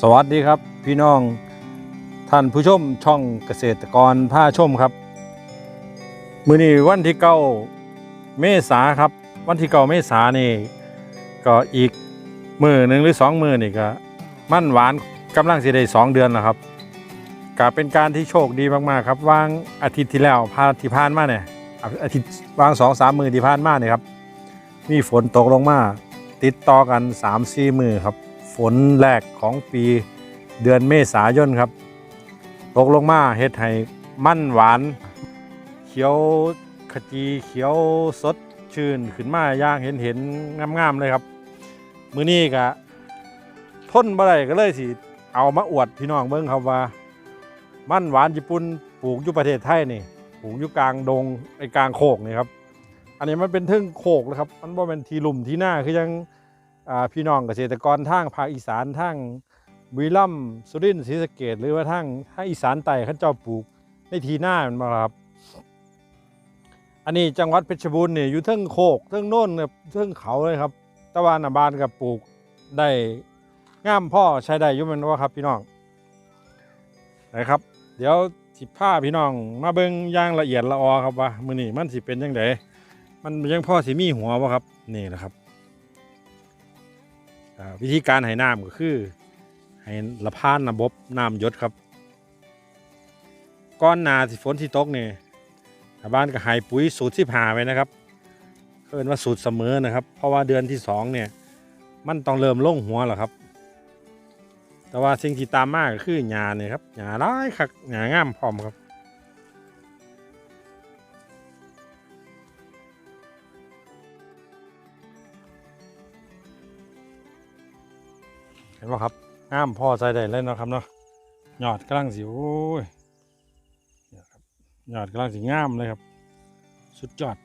สวัสดีครับพี่น้องท่านผู้ชมช่องเกษตรกรผ้าชมครับ มื้อนี้วันที่เก้าเมษาครับ วันที่เก้าเมษานี่ก็อีกมือหนึ่งหรือสองมือนี่ก็มั่นหวานกำลังสิได้สองเดือนแล้วครับก็เป็นการที่โชคดีมากๆครับวางอาทิตย์ที่แล้วพาที่ผ่านมาเนี่ยอาทิตย์วางสองสามมือที่ผ่านมาเนี่ยครับมีฝนตกลงมาติดต่อกัน3ามสี่มือครับ ฝนแรกของปีเดือนเมษายนครับ ตกลงมาเฮ็ดให้มั่นหวาน เขียวขจีเขียวสดชื่นขึ้นมาย่างเห็นเห็นงามๆเลยครับ มือนี้ก็ทนบ่ได้ก็เลยสิเอามาอวดพี่น้องเบิ่งครับว่า มั่นหวานญี่ปุ่นปลูกอยู่ประเทศไทยนี่ปลูกอยู่กลางดงไอ้กลางโคกนี่ครับ อันนี้มันเป็นทึ่งโคกนะครับ มันบ่เป็นทีลุ่มทีหน้าคือยัง พี่น้องเกษตรกรทางภาคอีสานทางบุรีรัมย์สุรินทร์ศรีสะเกษหรือว่าทางทางอีสานใต้เขาเจ้าปลูกในทีหน้ามันมาครับ อันนี้จังหวัดเพชรบูรณ์นี่อยู่เทิงโคกเทิงโน่นกับเทิงเขาเลยครับตะวันนาบานกับปลูกได้งามพ่อใช้ได้ยุ่มันว่าครับพี่น้องนะครับ เดี๋ยวสิผ้าพี่น้อง มาเบิ่งย่างละเอียดละออครับว่ามือนี้มันสิเป็นจังไดมันยังพ่อสิมีหัวบ่ครับนี่แหละครับ วิธีการให้น้ำก็คือให้ละพานระบบน้ำยศครับ ก้อนนาสิฝนที่ตกเนี่ยชาวบ้านก็ให้ปุ๋ยสูตรที่ผ่าไว้นะครับเอินว่าสูตรเสมอนะครับ เพราะว่าเดือนที่สองเนี่ยมันต้องเริ่มล่งหัวแล้วครับ แต่ว่าสิ่งที่ตามมาก็คือหญ้าเนี่ยครับหญ้าร้ายคักหญ้างามพร้อมครับ ห็นป่ะครับงามพ่อใจได้เลยเนาะครับเนาะหยอดกำลังสิโอ้ยหยครับยอดกำลังสิงามเลยครับ สุดยอด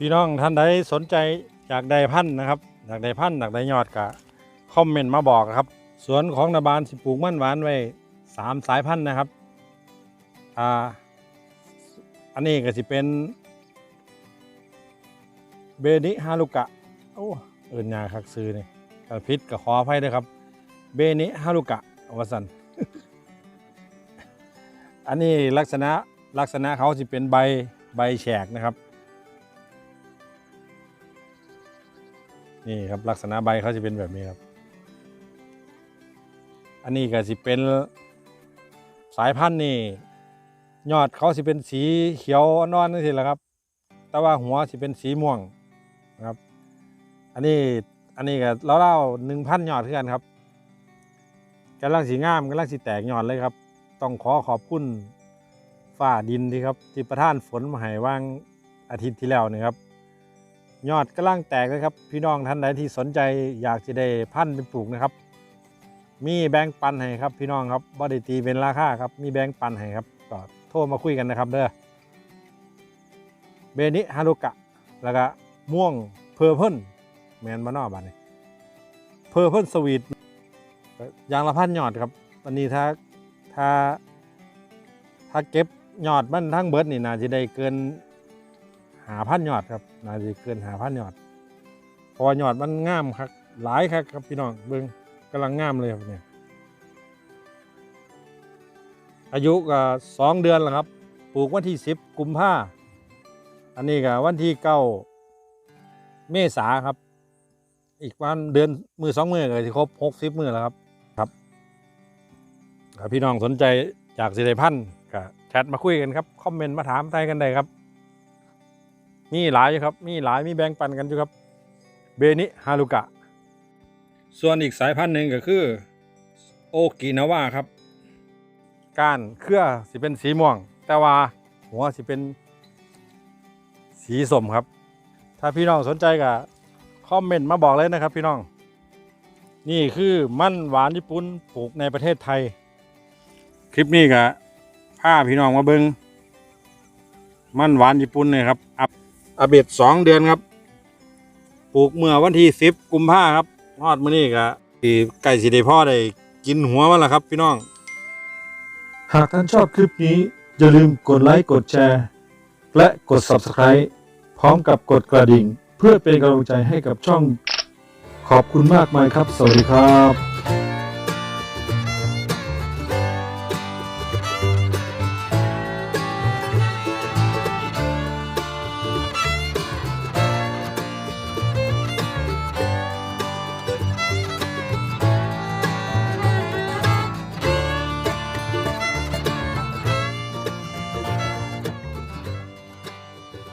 พี่น้องท่านใดสนใจอยากได้พันธุ์นะครับอยากได้พันธุ์อยากได้ยอดก็คอมเมนต์มาบอกครับสวนของนาบานสิปลูกมันหวานไว้สามสายพันธุ์นะครับอ่าอันนี้ก็สิเป็นเบนิฮารุกะโอ้เอินยาคักซื้อนี่ถ้าพิษก็ขออภัยด้วยครับ เบนิฮารุกะวสันอันนี้ลักษณะลักษณะเขาสิเป็นใบใบแฉกนะครับ นี่ครับลักษณะใบเขาจะเป็นแบบนี้ครับ อันนี้ก็สิเป็นสายพันธุ์นี่ยอดเขาสิเป็นสีเขียวอ่อนๆนั่นสิแหละครับ แต่ว่าหัวสิเป็นสีม่วงนะครับ อันนี้อันนี้ก็เล่าๆหนึ่งพันยอดเท่ากันครับกำลังสีงามกำลังสีแตกยอดเลยครับ ต้องขอขอบคุณฝ้าดินที่ครับ ที่ประท่านฝนมาให้ว่างอาทิตย์ที่แล้วนี่ครับ ยอดกำลังแตกเลยครับ พี่น้องท่านใดที่สนใจอยากจะได้พันธุ์ไปปลูกนะครับ มีแบงค์ปันให้ครับ พี่น้องครับบไดีตีเป็นราคาครับ มีแบงค์ปันให้ครับก็โทรมาคุยกันนะครับเด้อเบนิฮารุกะ แล้วก็ม่วงเพอร์เพิลแมนมานอบ้านนี่เพอร์เพิลสวีทยางละพันยอดครับวันนี้ถ้าถ้าถ้าเก็บยอดมันทั้งเบิร์ดนี่น่าจะได้เกิน หาพันยอดครับน่าจะเกินหาพันยอดพราะว่ายอดมันงามครับหลายครับครับพี่น้องเบิ้งกำลังงามเลยครับเนี่ยอายุก็สองเดือนแล้วครับปลูกวันที่สิบกุมภาอันนี้ก็วันที่เก้าเมษาครับ อีกวันเดือนมือสองมือก็จะครบหกสิบมือแล้วครับครับพี่น้องสนใจจากสิริพันธ์ก็แชทมาคุยกันครับ คอมเมนต์มาถามใต้กันได้ครับ มีหลายอยู่ครับ มีหลายมีแบ่งปันกันอยู่ครับ เบนิฮารุกะ ส่วนอีกสายพันธุ์หนึ่งก็คือ โอกินาวาครับก้านเครือสิเป็นสีม่วง แต่ว่าหัวสิเป็นสีส้มครับ ถ้าพี่น้องสนใจก็คอมเมนต์มาบอกเลยนะครับพี่น้อง นี่คือมันหวานญี่ปุ่นปลูกในประเทศไทย คลิปนี้ก็พาพี่น้องมาเบิงมันหวานญี่ปุ่นเนี่ยครับอัป อาเบ็ดสองเดือนครับ ปลูกเมื่อวันที่สิบกุมภาครับฮอดมื้อนี้ก็สิใกล้สิได้พ่อได้กินหัวมันแล้วครับ พี่น้อง หากท่านชอบคลิปนี้ อย่าลืมกดไลค์กดแชร์ และกด Subscribe พร้อมกับกดกระดิ่ง เพื่อเป็นกำลังใจให้กับช่อง ขอบคุณมากมายครับ สวัสดีครับ